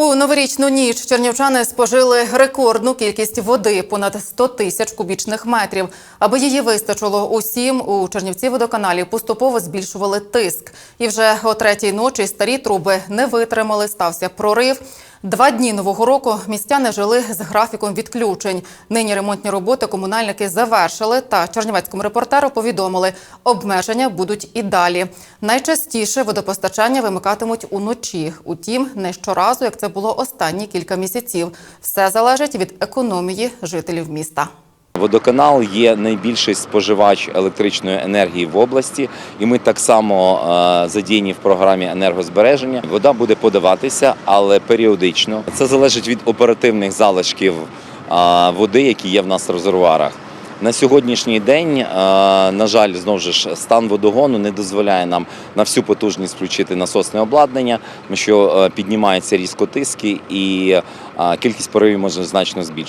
У новорічну ніч чернівчани спожили рекордну кількість води понад 100 тисяч кубічних метрів. Аби її вистачило усім, у Чернівці водоканалі поступово збільшували тиск. І вже о третій ночі старі труби не витримали. Стався прорив. Два дні нового року містяни жили з графіком відключень. Нині ремонтні роботи комунальники завершили. Та чернівецькому репортеру повідомили, обмеження будуть і далі. Найчастіше водопостачання вимикатимуть уночі. Утім, не щоразу, як це було останні кілька місяців. Все залежить від економії жителів міста. Водоканал є найбільший споживач електричної енергії в області, і ми так само е, задіяні в програмі енергозбереження. Вода буде подаватися, але періодично. Це залежить від оперативних залишків е, води, які є в нас в резервуарах. На сьогоднішній день, е, на жаль, знову ж стан водогону не дозволяє нам на всю потужність включити насосне обладнання, тому що піднімаються різко тиски і кількість поривів може значно збільшити.